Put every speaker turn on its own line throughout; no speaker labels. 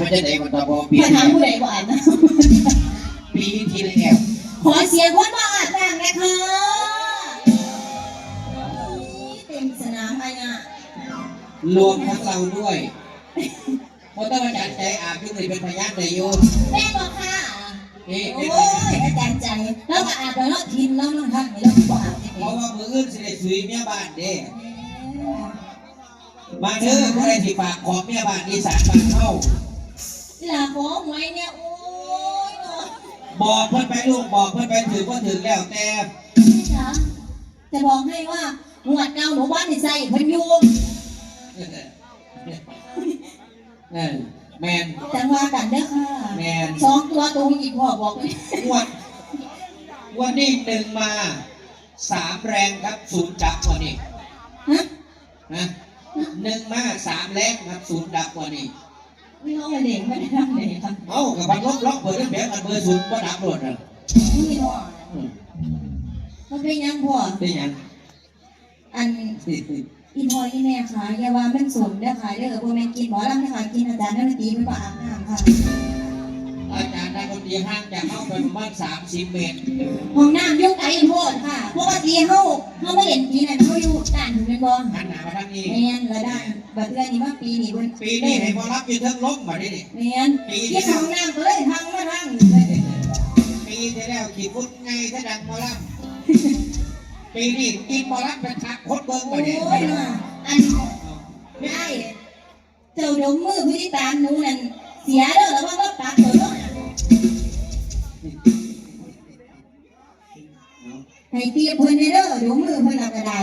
ไม่ใช่ไหนมันตะบอปี
มาถามผู้ใดบ่อ่านนะ
ปีที่แล้ว
ขอเสียงคนบ่อ่านบ้างนะคะเต็มสนามไปอะ
รวมทั้งเราด้วยเพราะต้องอาจารย์ใจอาบยุ่งเลยเป็นพยานในโยม
แม่บอกค่ะ
นี่
โอ้
เป็น
ยอาจารย์ใจ แล้วก็อ่านไปแล้วทินแล้วนั่งทางนี้แล้วก็บ่อ่านที่
เพ
นี่
ราะว่ามืออื่นสิได้สุยเมียบ้านเด้ มาเด้อผู้ใดที่ฝากขอเมียบ้านอีสานบ้านเฮา
ลาของไว้เนี่ยโอ้ยเนาะ
บอกเพิ่นไปลูกบอกเพิ่นไปถือว่าถือแล้วแต่
พี่จ๋าจะบอกให้ว่าหวดเก่าหนูบ้านในใจเพิ่นอยู่
เออแมน
จังว่ากันเด้อค่ะ
แมน
สองตัวตรงอีกพ่อบอกเลย
งวดงวันนี้หนึ่งมาสามแรงครับศูนย์ดับกว่านี้
ฮะ
นะหนึ่งมาสามแรงครับศูนย์ดับกว่านี้
ไม่เอาเลยไม่ได้ทำเลยครับ
เอ้ากับพันล็อกล็อกเปิดเแบบอันเบอร์ศูนย์ว่าดับรถอะ
นี่พ่อ
อืม
มันเป็นยังพ่อ
เป็นหยัง
อันอีพ่ออีแม่ค่ะอย่าว่ามันสมเด้อค่ะเด้อบ่แม่นกินหมอลำนะคะกินอาจารย์นักดนตรีมันบ่อาบน้ำค่ะ
อาจารย์นักดนตรีห่างจากเข้าไปประมาณสามสิบเมตร
ห้องน้ำอยู่ไกลโพดค่ะปกติเฮาเฮาบ่เห็นปีนั้นเฮาอยู่ด้านถึงแม่นบ่
หันหน้ามาทางนี้
แม่นละด้าน บัดเทื่อนี้มาปีนี้เพิ่น
ปีนี้ให้พอรับอยู่เทิงล้มมาดินี่
แม่นที่ห้องน้ำก็เลยทางมาทางนี้เลย
ปีที่แล้วขี่ฟุตไงถ้าดังหมอลัปีนี้กินหมอลัเป็นทักโคตรเบิ้ง
โอ้
มาเนี่ย
ยน่ะอันได้เจ้าดมมือผู้ที่ตามหนูนั่นเสียเด้อแล้วว่าว่าปากเด้อให้เตียบเพิ่นเด้อดมมือเพิ่นเอากระได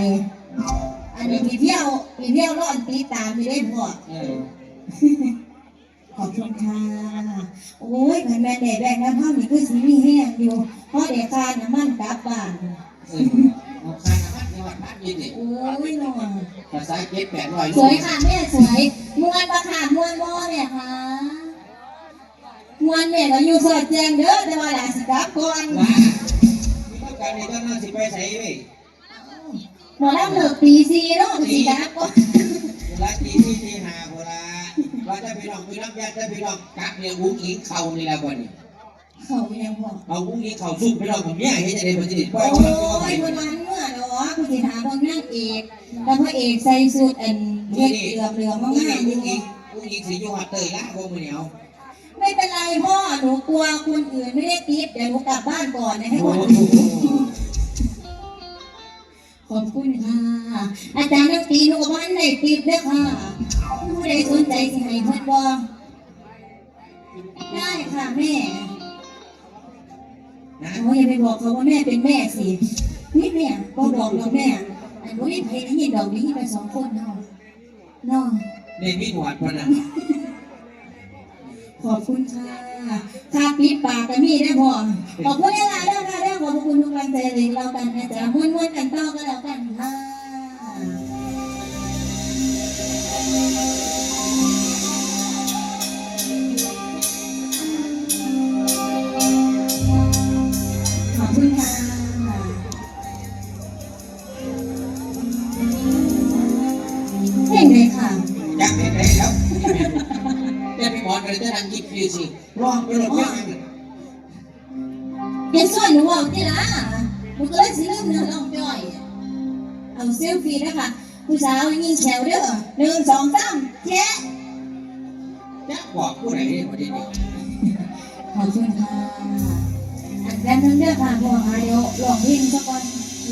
อันนี้พี่เที่ยวพี่เที่ยวร้อนตีตามอยู่ได้พ่อ
เออ
ขอบคุณค่ะ โอ้ยแม่แม่เด็กแบงน้ำผ้ามีคือสีมีแห้งอยู่ เพราะเด็กการน้ำมันกลับบ้าน
เออเอาคานามัดในวัดพัดยินดิ
โอ้ยหนอ
ภาษาเก็ตแปดร้อย
สวยค่ะแม่สวยมวนปะค่ะมวนบ่เนี่ยค่ะมวนแม่ก็อยู่สอดแจงเด้อแต่ว่าหลานสิกลับก่อน
ว่ามีต้องการในต้นนั้นสิไปใส่เว้ย
หมอลำเลิกปีสี่เนาะสิกลับก่อน
เวลาทีที่ที่หาโบราว่าจะไปลองไปรับญาติจะไปลองกักเนี่ยวุ้งอิงเข่านี่แหละก่อนนี่
เขายังบอก
เอาวุ้งอิงเข่าซุ่มไปลองผมเนี่ยให้จะได้ปฏิทินปล่
โอ้
อย
ย
เขา
วันนั้นเมื่อเนาะคุณสิถามพวกนางเอกแล้วพระเอกใส่สูทอันเฮ็ดเหลืองเหลือง
วุ้ง
มาก
อิง
ๆอ
วุ้ง
ยู่
อิงวุ้งอิงสียูฮัตเตอร์ละพวกมือเหนียว
ไม่เป็นไรพ่อหนูกลัวคนอื่นไม่ได้ติปเดี๋ยวหนูกลับบ้านก่อนนะให้
โอ้
คน
โห
อื่น ขอบคุณค่ะ อาจารย์นักตีหนูบ้านไหนติปด้วยค่ะ ผู้ใดสนใจสิให้เพื่อนบอได้ค่ะแม่
นะ
โอ้ยอย่าไปบอกเขาว่าแม่เป็นแม่สินี่แม่ก็บอกเราแม่อันนี้เพลงนี้ดอกนี้ไปสองคนเนาะเนาะ
ในมีหนวดพนัน
ขอบคุณค่ะค่าปิดปากกันมีได้พอขอบคุณหลายๆด้วยค่ะได้ ขอบคุณทุกกำลังใจเลยเรากันนะจ๊ะม้วนๆกันต่อก็แล้วกันค่ะขอบคุณค่ะเพลงไหนค่ะ
อยากเห็นได้แล้วจะไปบอลกันจะดังยิบดีสิ รองไปหลดเพื่อน
เห็นส่วนหนูบอกที่ละหนูก็เลยสิลืมเนื้อลองจ่อย เอาเซลฟี่นะคะผู้สาวยิงแถวเด้อหนึ่งสองสามแชะ
จะบอกผู้ใดได้พอดีนี่
ขอบคุณค่ะอันแรกทั้งเด้อค่ะพวกอาเดียวหลองวิ่งสักวัน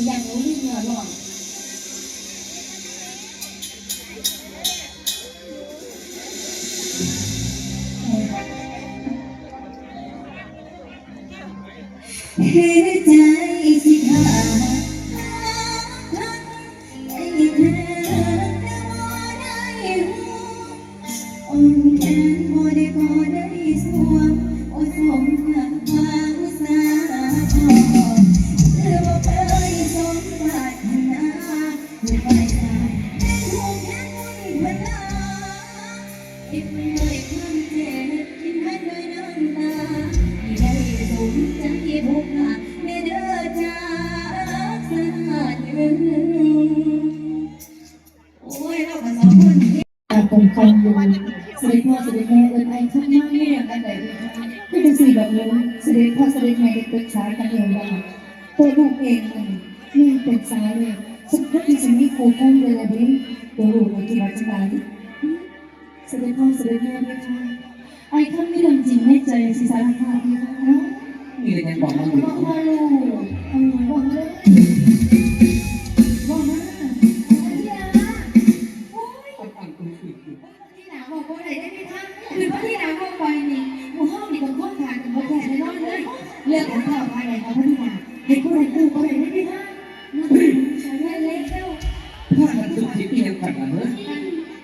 อย่างหนูนี่เนื้อลอก เแม่ได้
ปรึกษากันเองว่าตัวลูกเองมันแม่ปรึกษาเลยสักพักที่จะมีครูคุ้มเลยละเบ้ตัวลูกมันกี่วันจะมาดิเสด็จพ่อเสด็จแม่ด้วยค่ะไอ้ท่านไม่เรื่องจริงไม่ใจสิสารภาพพี่ค่ะ
นี่เลยยังบอกมาอยู่
บอกมาลูกเออบอกมาเลยบอกมาพี่นาโอ้ยที่หนาบอกว่าอะไรได้ไหมคะคือว่าที่หนาบอกไป เลยเรื่องของข้าวภายในของพระที่หนาให้ผู้ใดกู้ก็ได้ได้ไหมคะใช้ได้เล็กแล้ว
ถ้ามันทุกทีพี่ยังขัดกันเนอะ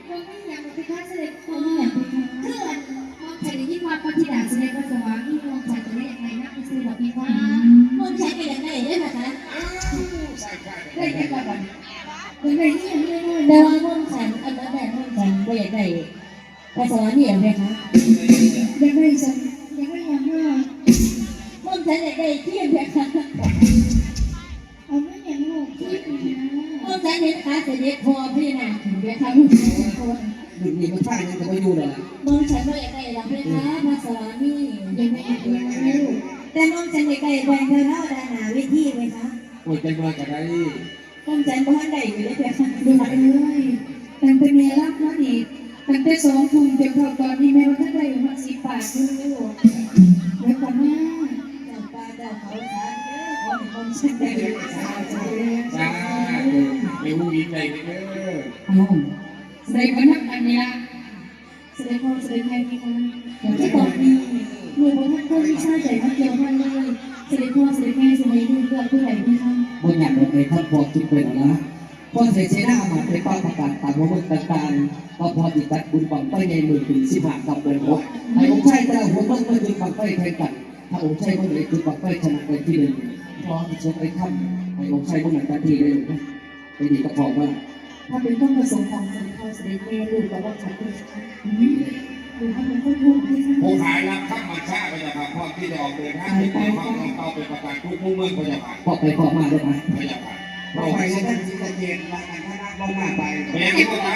ก็ไม่อยากไปค้าเสด็จพ่อไม่อยายเพื่อนมองใจในยิ่งว่าพระที่หนาเสด็จพระสวรรค์มองใจจะได้ยังไงนแบบพี่ฟ้ามองใจเป็นยังไงได้ไหมคะ
ใช่ใช่
ได้แค่ก่อนยังไงนี่ยังไม่ได้แต่ว่ามองฉันอันนั้นแหละมองฉันก็อยากได้พระสวรรค์นี่อย่างไรคะยังไม่ฉัน ได้เที่ยงเลยค่ะเอาไม่ยังลูกที่มันฉันเห็นขาเสด็จพอพี่นาถึงเลยค่ะ
ดุนี่มันใช่ยังจะไม่อยู่เลย
มองฉันว่าอยากได้หลังเลยค่ะมาสวรรค์นี่ยังไม่อยากได้ลูกแต่มองฉันอยากได้แบงค์เธอเท่าดาหนาวิธีไหมคะ
โอ้ยใจมากันได้
มองฉันบ้านใดอยู่เลยค่ะดูมาเลยตั้งแต่เมียรักแล้วนี่ตั้งแต่สองทุ่มจนพอตอนนี้แม่ว่าท่านได้มาสีปากอยู่แล้วก็มาเจ้า จ้าไม่
รู้ยิงใจเด้อ
อ้าวแสดงว่านักอันเนี้ยแสดงความแสดงแม่พี่คะที่บอกนี่มือพระท่านก็ไม่ใช่ใจนักเกี่ยวกันเลยแสดงความแสดงแม่สมัยดูเพื่อผู้ใหญ่พี่คะ
บนอยากในครอบครัวคิดเป็นนะพ่อเสียเชหน้ามาไปป้าประกาศตามว่ามันต่างๆพอพอติดตัดบุญบังไฟในมือถึงสิบห้ากับเดือนหกไอ้องค์ชายเจ้าหัวเมื่อเมื่อถึงบังไฟแข่งกันถ้าองค์ชายเมื่อไหร่ถึงบังไฟชนะไปที่หนึ่ง พอจะไปทำไอ้องค์ชายเมื่อไหร่กันทีเลยไปดีก็พอกว่า
ถ้าเป็นต้องประสงค์ของแสดงความแสดงแม่ลูกแล้วว่าขัดด้วยคือให้มันก็ถูกพี่คะ
ผู้ขายรับข้ามมาชาไปจานพร้อมที่จะออกเดินทางไปฟังลงเตาเป็นประกันทุกผู้เมืองก็จะผ่าน
พอไปพอมาได้ไหม
ก็จะผ่าน
เราไปใช้ท่านสิเย็นมาอันท่านบ้องหน้าไป
ไม่ยังไม่ต้องไป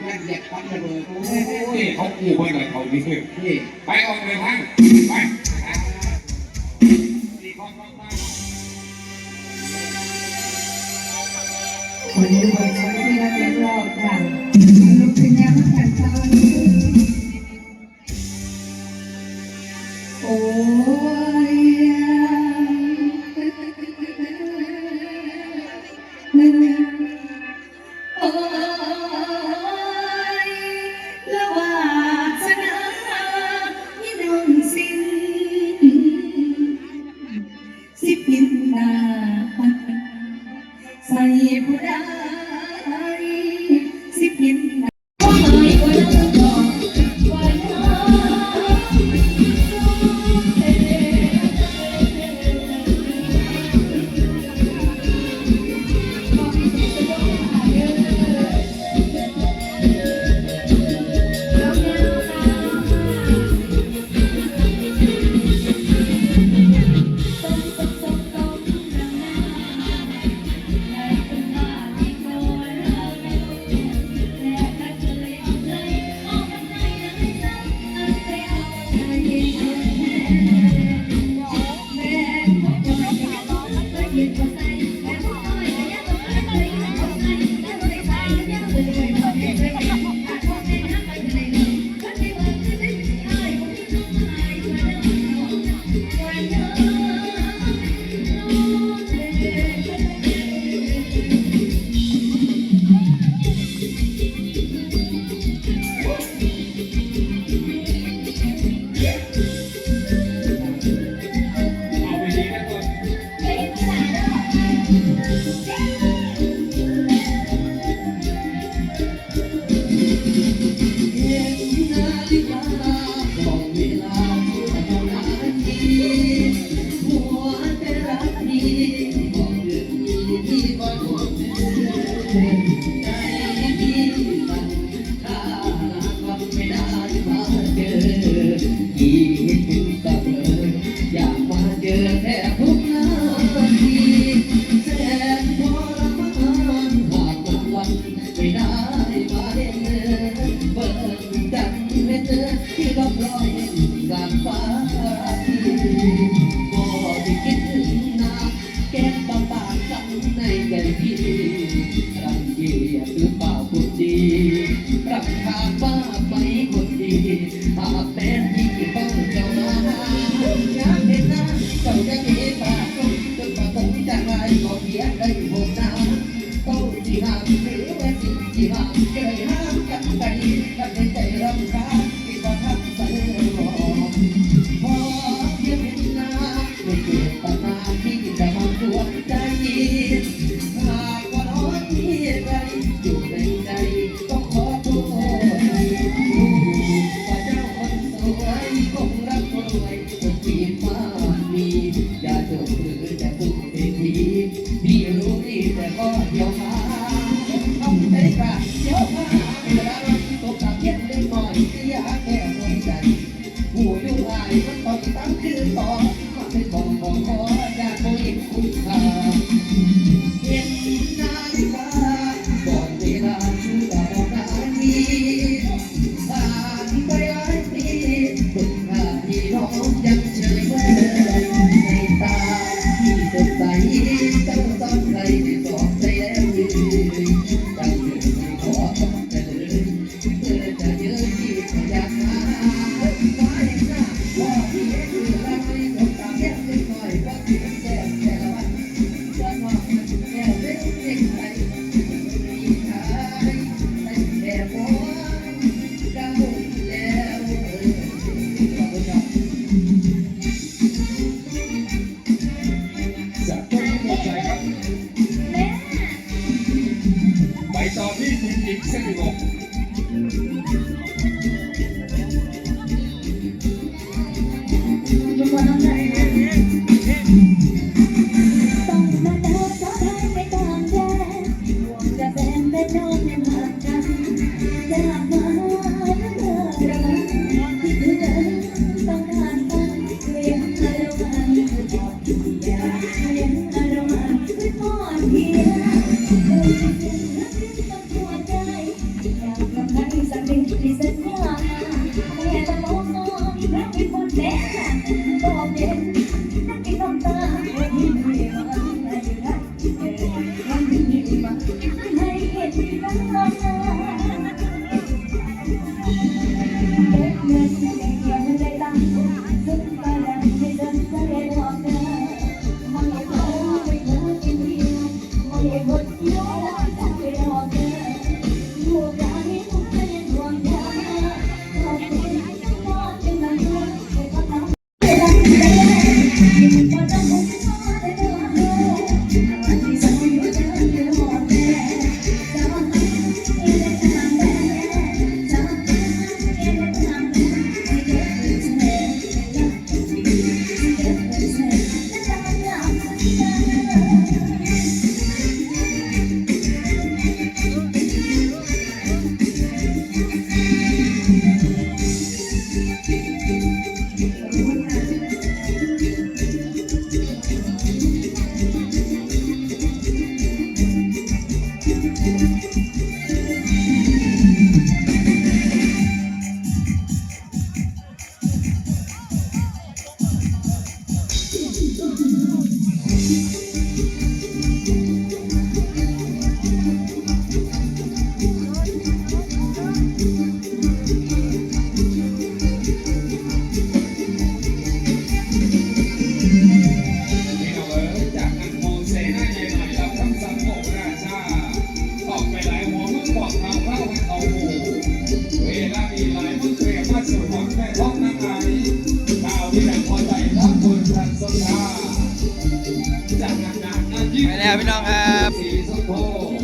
แยเหยียบปั๊บระเบิดโอ้
ยเขากู้ไปเลยเขาดี
นี่
ไปออกเดินทางไป
วันนี้วันสำคัญที่เรารอบค่ะลูกเป็นยังไงคะโอ้ Senhor. 激戦を พี่น้อง
ครับ